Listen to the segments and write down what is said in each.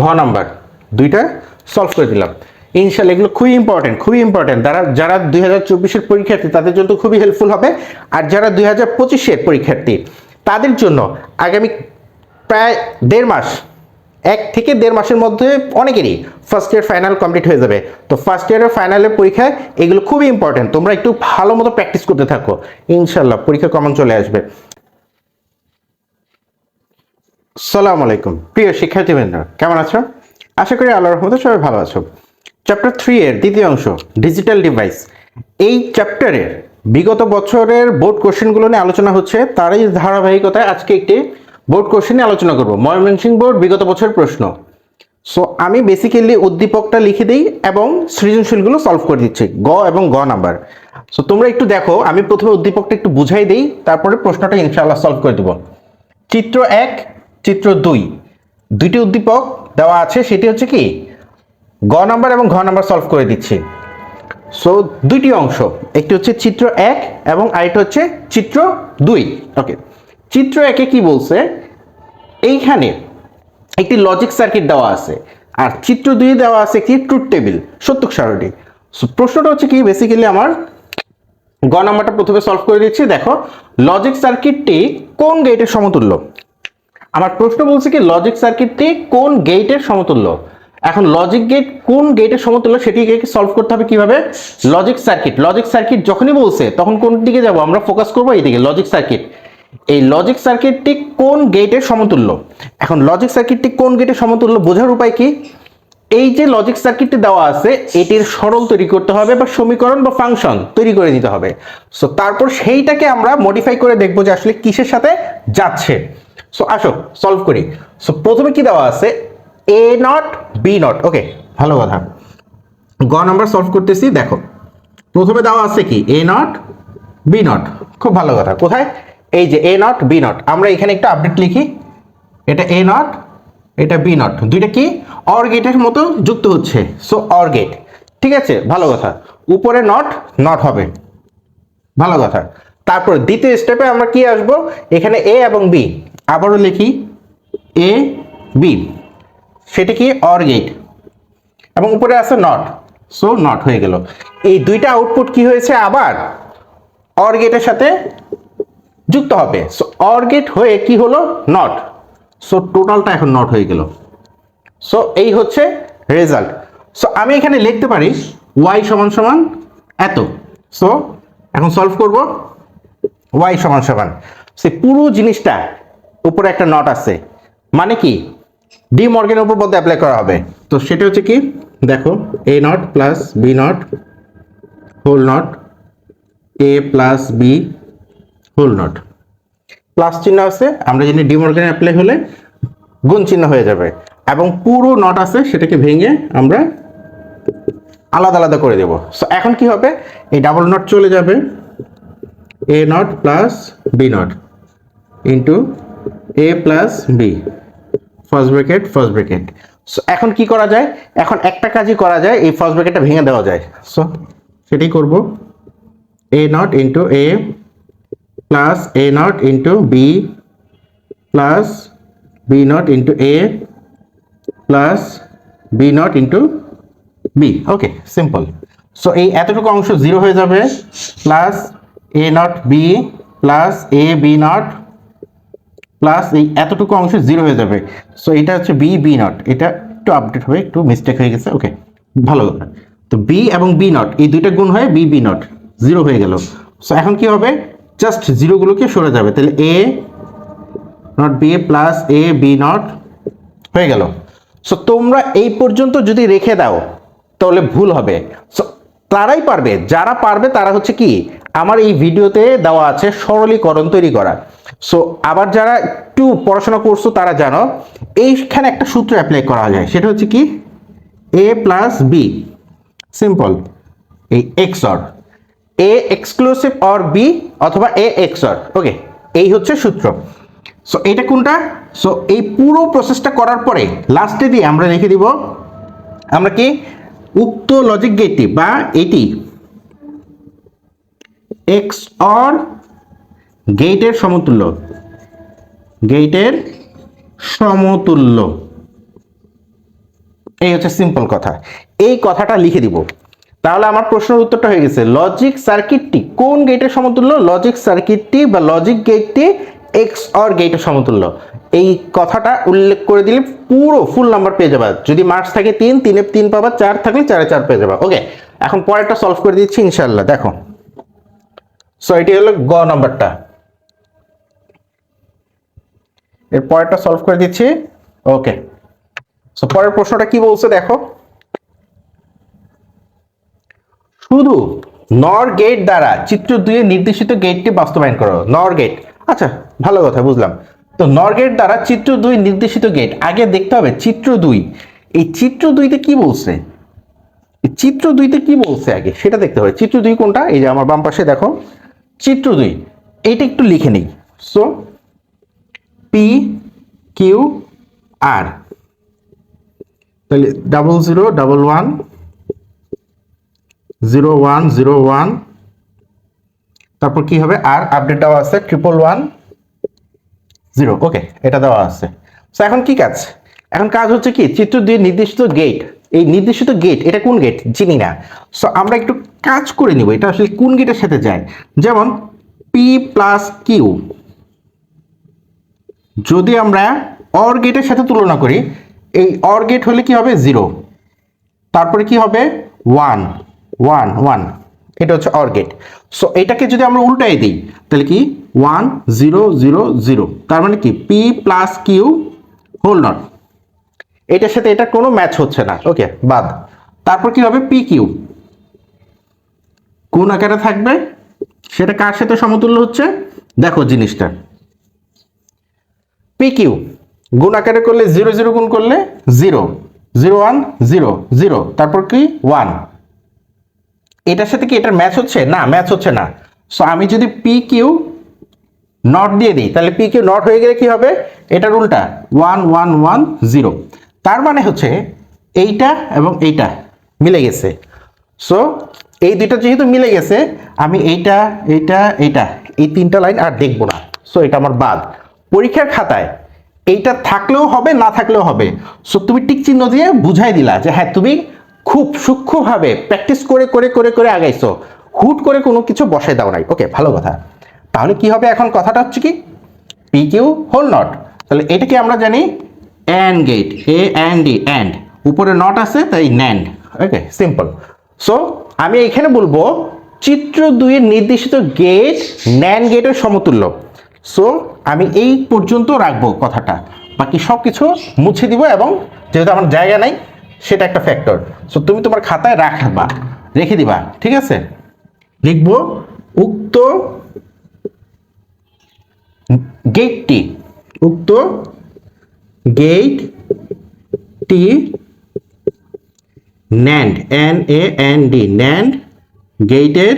ঘ নাম্বার, দুইটা সলভ করে দিলাম। ইনশাল্লাহ এগুলো খুবই ইম্পর্টেন্ট খুবই ইম্পর্টেন্ট যারা যারা দুই হাজার চব্বিশের পরীক্ষার্থী, তাদের জন্য খুবই হেল্পফুল হবে। আর যারা দুই হাজার পঁচিশের পরীক্ষার্থী, তাদের জন্য আগামী প্রায় দেড় মাস, এক থেকে দেড় মাসের মধ্যে অনেকেরই ফার্স্ট ইয়ার ফাইনাল কমপ্লিট হয়ে যাবে। তো ফার্স্ট ইয়ারের ফাইনালের পরীক্ষায় এগুলো খুবই ইম্পর্টেন্ট তোমরা একটু ভালো মতো প্র্যাকটিস করতে থাকো। ইনশাল্লাহ পরীক্ষা কমন চলে আসবে। সালাম আলাইকুম প্রিয় শিক্ষার্থীবৃন্দ, কেমন আছো? আশা করি আল্লাহর রহমতে সবাই ভালো আছো। চ্যাপ্টার থ্রি এর দ্বিতীয় অংশ ডিজিটাল ডিভাইস এই চ্যাপ্টারের বিগত বছরের বোর্ড কোশ্চেনগুলো নিয়ে আলোচনা হচ্ছে, তারই ধারাবাহিকতায় আজকে একটি বোর্ড কোশ্চেন নিয়ে আলোচনা করব। ময়মনসিংহ বোর্ড বিগত বছরের প্রশ্ন। সো আমি বেসিক্যালি উদ্দীপকটা লিখে দিই এবং সৃজনশীলগুলো সলভ করে দিচ্ছি, গ এবং গ নাম্বার সো তোমরা একটু দেখো, আমি প্রথমে উদ্দীপকটা একটু বুঝাই দিই, তারপরে প্রশ্নটা ইনশাআল্লাহ সলভ করে দেবো। চিত্র এক চিত্র দুই। দুইটি উদ্দীপক দেওয়া আছে, সেটি হচ্ছে কি? গ নাম্বার এবং ঘ নাম্বার সলভ করে দিচ্ছি। সো দুইটি অংশ, একটি হচ্ছে চিত্র এক এবং আরেকটা হচ্ছে চিত্র দুই। ওকে চিত্র একে কি বলছে? এইখানে একটি লজিক সার্কিট দেওয়া আছে, আর চিত্র দুই দেওয়া আছে একটি ট্রুথ টেবিল সত্যক সারণী। সো প্রশ্নটা হচ্ছে কি? বেসিক্যালি আমার গ নাম্বারটা প্রথমে সলভ করে দিচ্ছি। দেখো লজিক সার্কিটটি কোন গেটের সমতুল্য? আমার প্রশ্ন বলছে কি লজিক সার্কিটটি কোন গেটের সমতুল্য? এখন লজিক গেট কোন গেটের সমতুল্য সেটিকে সলভ করতে হবে কীভাবে? লজিক সার্কিট লজিক সার্কিট যখনই বলছে, তখন কোন দিকে যাব? আমরা ফোকাস করব এইদিকে লজিক সার্কিট এই লজিক সার্কিটটি কোন গেটের সমতুল্য? এখন লজিক সার্কিটটি কোন গেটের সমতুল্য বোঝার উপায় কি? এই যে লজিক সার্কিটটি দেওয়া আছে, এটির সরল তৈরি করতে হবে বা সমীকরণ বা ফাংশন তৈরি করে দিতে হবে। সো তারপর সেইটাকে আমরা মডিফাই করে দেখব যে আসলে কিসের সাথে যাচ্ছে। সো আসো সলভ করি। সো প্রথমে কি দেওয়া আছে? A not B not okay ভালো কথা। গ নাম্বার সলভ করতেছি, দেখো। প্রথমে দেওয়া আছে কি? এ নট বি নট খুব ভালো কথা। কোথায়? এই যে এ নট বি নট আমরা এখানে একটা আপডেট লিখি। এটা এ নট এটা বি নট দুইটা কি? অর গেটের মতো যুক্ত হচ্ছে। সো অর গেট ঠিক আছে? ভালো কথা। উপরে নট নট হবে। ভালো কথা। তারপর দ্বিতীয় স্টেপে আমরা কি আসব? এখানে এ এবং বি আবারও লিখি। এ বি সেটা কি? অর গেট এবং উপরে আছে নট সো নট হয়ে গেল। এই দুইটা আউটপুট কি হয়েছে? আবার অর গেটের সাথে যুক্ত হবে। সো অর গেট হয়ে কি হলো? নট সো টোটালটা এখন নট হয়ে গেল। সো এই হচ্ছে রেজাল্ট সো আমি এখানে লিখতে পারি ওয়াই সমান সমান এত। সো এখন সলভ করব ওয়াই সমান সমান। সে পুরো জিনিসটা উপরে একটা নট আছে। মানে কি? ডি মর্গেনের উপর বলতে অ্যাপ্লাই করা হবে। তো সেটা হচ্ছে কি? দেখো A not plus B not whole not A plus B whole not plus চিহ্ন আছে, আমরা জানি ডি মর্গেন অ্যাপ্লাই হলে গুণ চিহ্ন হয়ে যাবে। এবং পুরো নট আছে, সেটাকে ভেঙে আমরা আলাদা আলাদা করে দেব। সো এখন কি হবে? এই ডাবল নট চলে যাবে। A not plus B not into A plus B first bracket first bracket so এখন কি করা যায়? এখন একটা কাজই করা যায়, এই ফার্স্ট ব্র্যাকেটটা ভেঙে দেওয়া যায়। সো সেটাই করব। A not into A plus A not into B plus B not into A plus B not into B okay simple so এই এতটুকু অংশ জিরো হয়ে যাবে plus A not B plus A B not plus এই এতটুকু অংশ zero হয়ে যাবে। সো এটা হচ্ছে বি বি নট এটা একটু আপডেট হয়ে, একটু মিস্টেক হয়ে গেছে। ওকে ভালো কথা তো বি এবং বি নট এই দুইটা গুণ হয়ে বি বি নট জিরো হয়ে গেল। সো এখন কি হবে? জাস্ট জিরোগুলোকে সরে যাবে। তাহলে A not B plus A B not হয়ে গেল। সো তোমরা এই পর্যন্ত যদি রেখে দাও, তাহলে ভুল হবে। সো তারাই পারবে। যারা পারবে, তারা হচ্ছে কি? আমার এই ভিডিওতে দেওয়া আছে সরলীকরণ তৈরি করা। সো আবার যারা একটু পড়াশোনা করছ, তারা জানো, এইখানে একটা সূত্র অ্যাপ্লাই করা যায়। সেটা হচ্ছে কি? এ প্লাস বি সিম্পল এই X or A exclusive or B অথবা এ এক্স অর ওকে এই হচ্ছে সূত্র। সো এটা কোনটা? সো এই পুরো প্রসেসটা করার পরে লাস্টে দিয়ে আমরা লিখে দিব, আমরা কি? উক্ত লজিক গেটটি বা এটি এক্স অর গেটের সমতুল্য। গেটের সমতুল্য। এই হচ্ছে সিম্পল কথা। এই কথাটা লিখে দিব। তাহলে আমার প্রশ্নের উত্তরটা হয়ে গেছে লজিক সার্কিটটি কোন গেটের সমতুল্য? লজিক সার্কিটটি বা লজিক গেটটি এক্স অর গেটের সমতুল্য। এই কথাটা উল্লেখ করে দিলে পুরো ফুল নাম্বার পেয়ে যাবা। যদি মার্কস থাকে তিন তিনে তিন পাবা, চার থাকলে চারে চার পেয়ে যাবা। ওকে এখন পরেরটা সলভ করে দিচ্ছি ইনশাল্লাহ দেখো। সো এটি হলো গ নাম্বারটা এর পরেরটা সলভ করে দিচ্ছি। ওকে সো পরের প্রশ্নটা কি বলছে দেখো? শুধু নর গেট দ্বারা চিত্র দুয়ে নির্দেশিত গেটটি বাস্তবায়ন করো নর গেট আচ্ছা ভালো কথা, বুঝলাম। তো নর গেট দ্বারা চিত্র দুই নির্দেশিত গেট আগে দেখতে হবে চিত্র দুই। এই চিত্র দুইতে কি বলছে? চিত্র দুইতে কি বলছে আগে? সেটা দেখতে হবে। চিত্র দুই কোনটা? এই যে আমার বাম পাশে দেখো। চিত্র দুই, এইটা একটু লিখে নিই। সো পি কিউ আর তাহলে double zero double one zero one zero one তারপর কি হবে? আর আপডেট দেওয়া আছে ট্রিপল ওয়ান জিরো ওকে এটা দেওয়া আছে। সো এখন কি কাজ? এখন কাজ হচ্ছে কি, চিত্র দিয়ে নির্দিষ্ট গেট এই নির্দিষ্ট গেট এটা কোন গেট চিনি না। সো আমরা একটু কাজ করে নিব, এটা আসলে কোন গেটের সাথে যায়? যেমন পি প্লাস কিউ যদি আমরা অর গেটের সাথে তুলনা করি, এই অর গেট হলে কি হবে? জিরো তারপরে কি হবে? One one one. এটা হচ্ছে অর গেট সো এটাকে যদি আমরা উল্টাই দিই, তাহলে কি? One, zero zero zero. তার মানে কি? P plus Q whole not এটার সাথে এটা কোনো ম্যাচ হচ্ছে না। ওকে বাদ। তারপর কি হবে? পি কিউ কোন আকারে থাকবে? সেটা কার সাথে সমতুল্য হচ্ছে? দেখো জিনিসটা। পি কিউ গুণ আকারে করলে জিরো জিরো গুণ করলে zero. Zero, one, zero zero. তারপর কি? ওয়ান। এটার সাথে কি এটার ম্যাচ হচ্ছে? না ম্যাচ হচ্ছে না। সো আমি যদি পি কিউ নট দিয়ে দিই, তাহলে পি কিউ নট হয়ে গেলে কি হবে? এটার উল্টা ওয়ান ওয়ান ওয়ান জিরো তার মানে হচ্ছে এইটা এবং এইটা মিলে গেছে। সো এই দুইটা যেহেতু মিলে গেছে, আমি এইটা এইটা এইটা, এই তিনটা লাইন আর দেখব না। সো এটা আমার বাদ। পরীক্ষার খাতায় এইটা থাকলেও হবে, না থাকলেও হবে। সো তুমি টিক চিহ্ন দিয়ে বুঝাই দিলা যে হ্যাঁ তুমি খুব সূক্ষ্মভাবে প্র্যাকটিস করে করে করে করে আগাইছো। হুট করে কোনো কিছু বসাই দাও নাই। ওকে, ভালো কথা। তাহলে কি হবে এখন কথাটা হচ্ছে কি? পি কিউ হোল নট তাহলে এটাকে আমরা জানি and gate A and D and উপরে নট আছে, তাই ন্যান্ড ওকে সিম্পল সো আমি এখানে বলব, চিত্র দুইয়ের নির্দেশিত গেট ন্যান গেটের সমতুল্য। সো আমি এই পর্যন্ত রাখব কথাটা। বাকি সব কিছু মুছে দিব এবং যেহেতু আমার জায়গা নাই সেটা একটা ফ্যাক্টর সো তুমি তোমার খাতায় রাখবা, রেখে দিবা, ঠিক আছে? লিখব, উক্ত গেটটি উক্ত গেটটি NAND N A N D NAND গেটের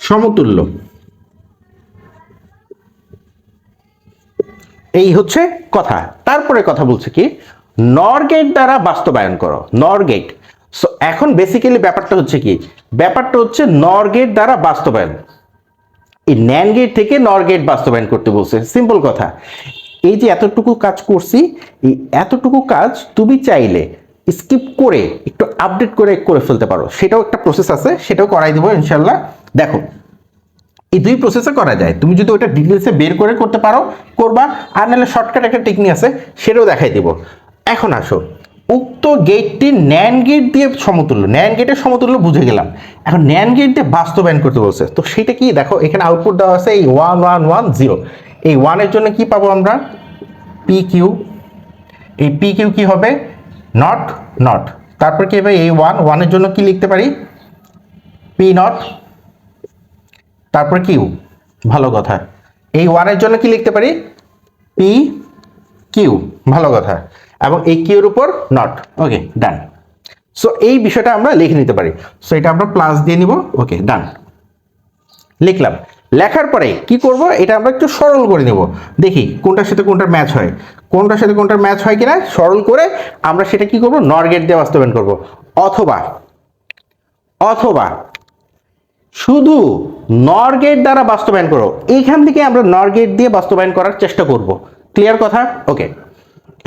সমতুল্য। এই হচ্ছে কথা। তারপরে কথা বলছে কি? নর গেট দ্বারা বাস্তবায়ন করো নর গেট সো এখন বেসিক্যালি ব্যাপারটা হচ্ছে কি? ব্যাপারটা হচ্ছে নর গেট দ্বারা বাস্তবায়ন। এই ন্যান গেট থেকে নর গেট বাস্তবায়ন করতে বলছে। সিম্পল কথা। এই যে এতটুকু কাজ করছি, এই এতটুকু কাজ তুমি চাইলে স্কিপ করে, একটু আপডেট করে করে ফেলতে পারো। সেটাও একটা প্রসেস আছে, সেটাও করাই দেবো ইনশাল্লাহ দেখো, এই দুই প্রসেসে করা যায়। তুমি যদি ওটা ডিটেলসে বের করে করতে পারো, করবা। আর নাহলে শর্টকাট একটা টেকনিক আছে, সেটাও দেখাই দিব। এখন আসো। উক্ত গেটটি ন্যান গেট দিয়ে সমতুল্য। ন্যান গেটের সমতুল্য বুঝে গেলাম। এখন ন্যান গেট দিয়ে বাস্তবায়ন করতে বলছে। তো সেটা কি? দেখো, এখানে আউটপুট দেওয়া আছে এই ওয়ান ওয়ান ওয়ান জিরো এই ওয়ানের জন্য কি পাবো আমরা? পি কিউ এই পি কিউ কি হবে? নট নট তারপর কি হবে? এই ওয়ান ওয়ানের জন্য কি লিখতে পারি? পি নট তারপর কিউ ভালো কথা। এই ওয়ানের জন্য কি লিখতে পারি? পি কিউ ভালো কথা। এবং এই কিউর উপর নট ওকে ডান সো এই বিষয়টা আমরা লিখে নিতে পারি। সো এটা আমরা প্লাস দিয়ে নিব। ওকে ডান লিখলাম। লেখার পরে কি করব? এটা আমরা একটু সরল করে নেব। দেখি, কোনটার সাথে কোনটার ম্যাচ হয়? কোনটার সাথে কোনটার ম্যাচ হয় কিনা? সরল করে আমরা সেটা কি করব? নর গেট দিয়ে বাস্তবায়ন করব। অথবা অথবা, শুধু নর গেট দ্বারা বাস্তবায়ন করো। এইখান থেকে আমরা নর গেট দিয়ে বাস্তবায়ন করার চেষ্টা করব। ক্লিয়ার কথা? ওকে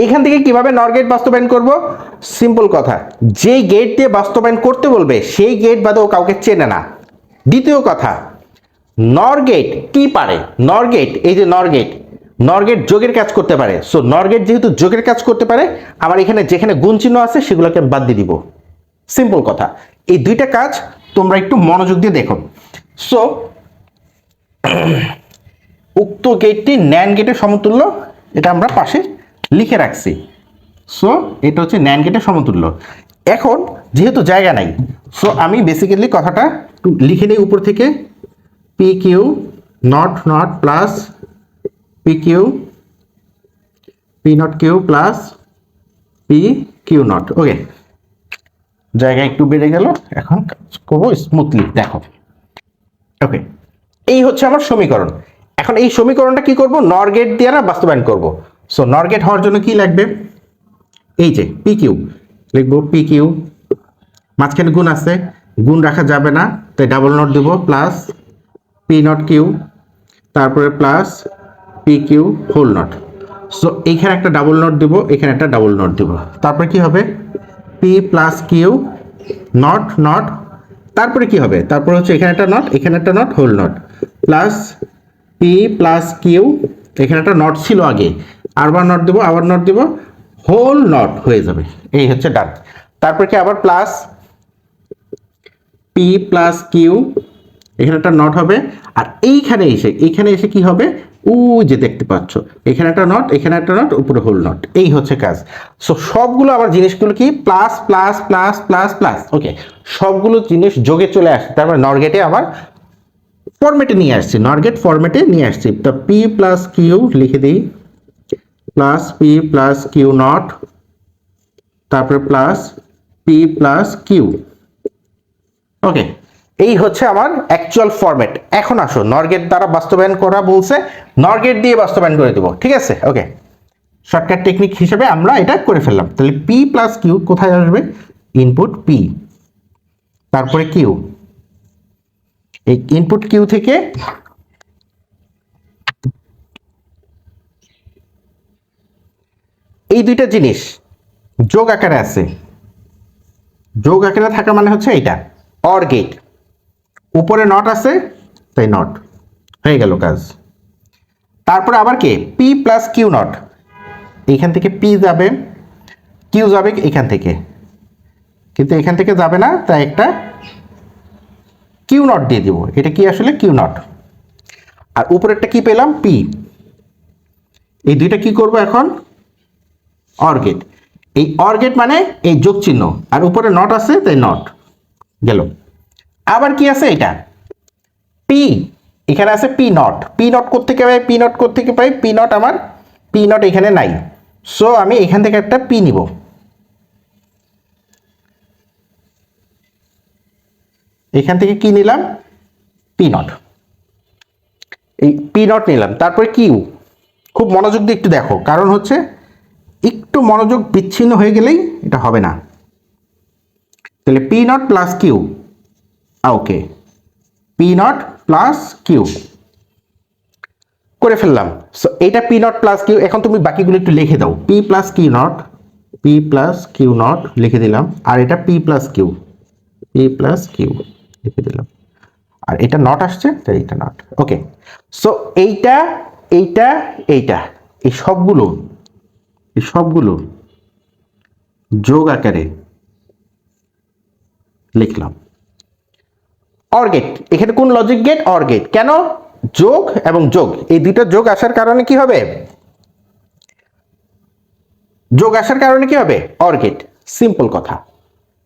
এখান থেকে কীভাবে নর গেট বাস্তবায়ন করব? সিম্পল কথা। যেই গেট দিয়ে বাস্তবায়ন করতে বলবে, সেই গেট বাদে ও কাউকে চেনে না। দ্বিতীয় কথা নর গেট কি পারে? নর গেট এই যে নর গেট নর গেট যোগের কাজ করতে পারে। সো নর গেট যেহেতু যোগের কাজ করতে পারে, আমার এখানে যেখানে গুণ চিহ্ন আছে, সেগুলোকে আমি বাদ দিয়ে দিব। সিম্পল কথা। এই দুইটা কাজ তোমরা একটু মনোযোগ দিয়ে দেখো। সো উক্ত গেটটি ন্যান গেটের সমতুল্য, এটা আমরা পাশে লিখে রাখছি। সো এটা হচ্ছে ন্যান গেটের সমতুল্য। এখন যেহেতু জায়গা নাই সো আমি বেসিক্যালি কথাটা লিখে নিই উপর থেকে। P Q not not plus P Q P not Q plus P Q not okay জায়গা একটু বেড়ে গেল, এখন কাজ করব স্মুথলি দেখো। ওকে এই হচ্ছে আমার সমীকরণ। এখন এই সমীকরণটা কি করব? নর গেট দিয়ে না বাস্তবায়ন করব? সো নর গেট হওয়ার জন্য কি লাগবে? এই যে পি কিউ লিখব পি কিউ মাঝখানে গুণ আছে। গুণ রাখা যাবে না, তাই ডাবল নট দেবো প্লাস পি নট কিউ তারপরে plus P Q whole not so এইখানে একটা ডাবল নট দিব, এখানে একটা ডাবল নট দিব। তারপরে কি হবে? P plus Q not not তারপরে কি হবে? তারপরে হচ্ছে এখানে একটা নট এখানে একটা not whole not plus P plus Q এখানে একটা নট ছিল আগে। আরবার নট দেবো আবার নট দেবো হোল নট হয়ে যাবে। এই হচ্ছে ডান। তারপরে কি আবার প্লাস পি প্লাস কিউ এখানে একটা নট হবে। আর এইখানে এসে এইখানে এসে কি হবে? উ যে দেখতে পাচ্ছ, এখানে একটা নট এখানে একটা নট উপরে হোল নট এই হচ্ছে কাজ। সো সবগুলো আবার জিনিসগুলো কি? Plus plus plus plus plus okay সবগুলো জিনিস যোগে চলে আসছে তারপরে নরগেটে আবার ফরম্যাটে নিয়ে আসছি নরগেট ফরম্যাটে নিয়ে আসছি। তো পি প্লাস কিউ লিখে দিই। Plus P plus Q not তারপরে plus P plus Q okay এই হচ্ছে আমার অ্যাকচুয়াল ফরম্যাট এখন আসো নরগেট দ্বারা বাস্তবায়ন করা বলছে নরগেট দিয়ে বাস্তবায়ন করে দেবো, ঠিক আছে? ওকে শর্টকাট টেকনিক হিসেবে আমরা এটা করে ফেললাম। তাহলে পি প্লাস কিউ কোথায় আসবে? ইনপুট পি তারপরে কিউ এই ইনপুট কিউ থেকে এই দুইটা জিনিস যোগ আকারে আছে। যোগ আকারে থাকা মানে হচ্ছে এইটা অর গেট উপরে নট আছে, তাই নট হয়ে গেল কাজ। তারপরে আবার কে? পি প্লাস কিউ নট এইখান থেকে পি যাবে কিউ যাবে এখান থেকে। কিন্তু এখান থেকে যাবে না, তাই একটা কিউ নট দিয়ে দিব। এটা কি আসলে? কিউ নট আর উপরেরটা কি পেলাম? পি এই দুইটা কি করব এখন? অর্গেট এই অর্গেট মানে এই যোগ চিহ্ন। আর উপরে নট আছে, তাই নট গেল। আবার কি আছে এটা? পি এখানে আছে পি নট পি নট কোথেকে পাই? পি নট কোথেকে পাই? পি নট আমার পি নট এখানে নাই। সো আমি এখান থেকে একটা পি নিব। এখান থেকে কি নিলাম? পি নট এই পি নট নিলাম। তারপরে কিউ খুব মনোযোগ দিয়ে একটু দেখো। কারণ হচ্ছে একটু মনোযোগ বিচ্ছিন্ন হয়ে গেলেই এটা হবে না। তাহলে P not plus Q okay P not plus Q করে ফেললাম। সো এটা পি নট প্লাস কিউ এখন তুমি বাকিগুলো একটু লিখে দাও। P plus Q not P plus Q not লিখে দিলাম। আর এটা P plus Q P plus Q লিখে দিলাম। আর এটা নট আসছে তাই এটা নট ওকে সো এইটা এইটা এইটা, এই সবগুলো এই সবগুলো যোগ আকারে লিখলাম। অর গেট এখানে কোন লজিক গেট অর গেট কেন? যোগ এবং যোগ। এই দুটো যোগ আসার কারণে কি হবে? যোগ আসার কারণে কি হবে? অর গেট সিম্পল কথা।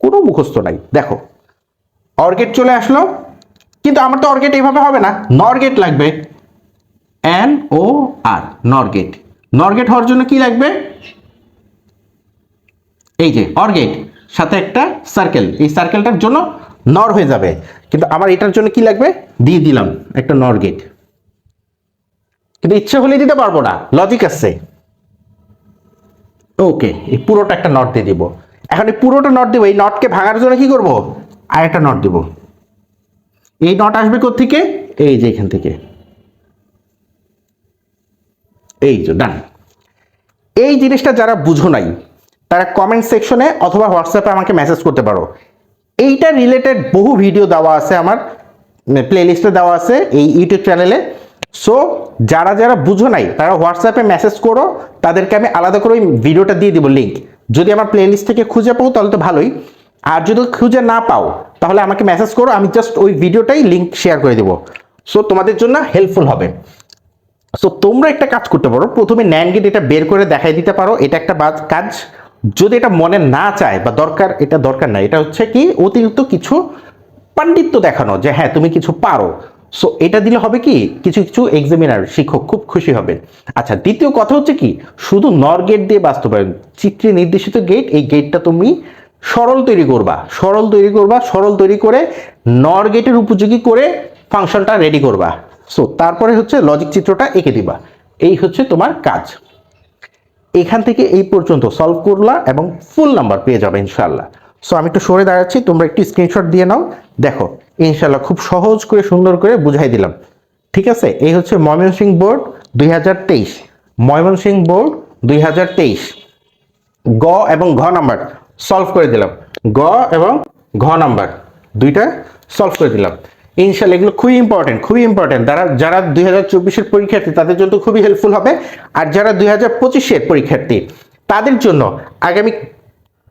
কোনো মুখস্থ নাই। দেখো অর গেট চলে আসলো, কিন্তু আমার তো অর গেট এইভাবে হবে না। নর গেট লাগবে। এন ও আর নর গেট নর গেট হওয়ার জন্য কি লাগবে? এই যে অর গেট সাথে একটা সার্কেল এই সার্কেলটার জন্য নর হয়ে যাবে। কিন্তু আমার এটার জন্য কি লাগবে? দিয়ে দিলাম একটা নর গেট কিন্তু ইচ্ছে হলে দিতে পারব না লজিক আছে। ওকে এই পুরোটা একটা নট দিয়ে দিব। এখন এই পুরোটা নট দিব, এই নটকে ভাঙার জন্য কি করব? আর একটা নট দিব। এই নট আসবে থেকে এই যে এখান থেকে। এই যে ডান এই জিনিসটা যারা বুঝো নাই তারা কমেন্ট সেকশনে অথবা হোয়াটসঅ্যাপে আমাকে মেসেজ করতে পারো। এইটা রিলেটেড বহু ভিডিও দেওয়া আছে আমার প্লেলিস্টে দেওয়া আছে এই ইউটিউব চ্যানেলে সো যারা যারা বুঝো নাই, তারা হোয়াটসঅ্যাপে মেসেজ করো, তাদেরকে আমি আলাদা করে ওই ভিডিওটা দিয়ে দিব লিঙ্ক যদি আমার প্লেলিস্ট থেকে খুঁজে পাও, তাহলে তো ভালোই। আর যদি খুঁজে না পাও, তাহলে আমাকে মেসেজ করো, আমি জাস্ট ওই ভিডিওটাই লিঙ্ক শেয়ার করে দেবো। সো তোমাদের জন্য হেল্পফুল হবে। সো তোমরা একটা কাজ করতে পারো, প্রথমে ন্যান এটা বের করে দেখাই দিতে পারো, এটা একটা কাজ। যদি এটা মনে না চায় বা দরকার, এটা দরকার না এটা হচ্ছে কি, অতিরিক্ত কিছু পাণ্ডিত্য দেখানো যে হ্যাঁ তুমি কিছু পারো। সো এটা দিলে হবে কি, কিছু কিছু এক্সামিনার শিক্ষক খুব খুশি হবে। আচ্ছা দ্বিতীয় কথা হচ্ছে কি, শুধু নর গেট দিয়ে বাস্তবায়ন, চিত্রে নির্দেশিত গেট এই গেটটা তুমি সরল তৈরি করবা। সরল তৈরি করবা, সরল তৈরি করে নর গেটের উপযোগী করে ফাংশনটা রেডি করবা। সো তারপরে হচ্ছে লজিক চিত্রটা এঁকে দিবা। এই হচ্ছে তোমার কাজ। এখান থেকে এই পর্যন্ত সলভ করলা এবং ফুল নাম্বার পেয়ে যাবে ইনশাল্লাহ সো আমি একটু সরে দাঁড়াচ্ছি, তোমরা একটু স্ক্রিনশট দিয়ে নাও। দেখো ইনশাল্লাহ খুব সহজ করে, সুন্দর করে বুঝাই দিলাম। ঠিক আছে? এই হচ্ছে ময়মনসিংহ বোর্ড দুই হাজার তেইশ। ময়মনসিংহ বোর্ড দুই হাজার তেইশ। গ এবং ঘ নাম্বার সলভ করে দিলাম। গ এবং ঘ নাম্বার দুইটা সলভ করে দিলাম। ইনশাল্লাহ এগুলো খুবই ইম্পর্টেন্ট খুবই ইম্পর্টেন্ট যারা যারা দুই হাজার চব্বিশের পরীক্ষার্থী, তাদের জন্য খুবই হেল্পফুল হবে। আর যারা দুই হাজার পঁচিশের পরীক্ষার্থী, তাদের জন্য আগামী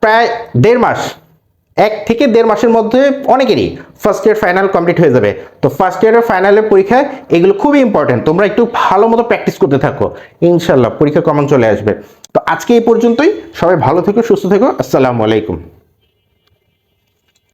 প্রায় দেড় মাস, এক থেকে দেড় মাসের মধ্যে অনেকেরই ফার্স্ট ইয়ার ফাইনাল কমপ্লিট হয়ে যাবে। তো ফার্স্ট ইয়ারের ফাইনালের পরীক্ষায় এগুলো খুবই ইম্পর্টেন্ট তোমরা একটু ভালো মতো প্র্যাকটিস করতে থাকো। ইনশাল্লাহ পরীক্ষা কমন চলে আসবে। তো আজকে এই পর্যন্তই। সবাই ভালো থেকো, সুস্থ থেকো। আসসালামু আলাইকুম।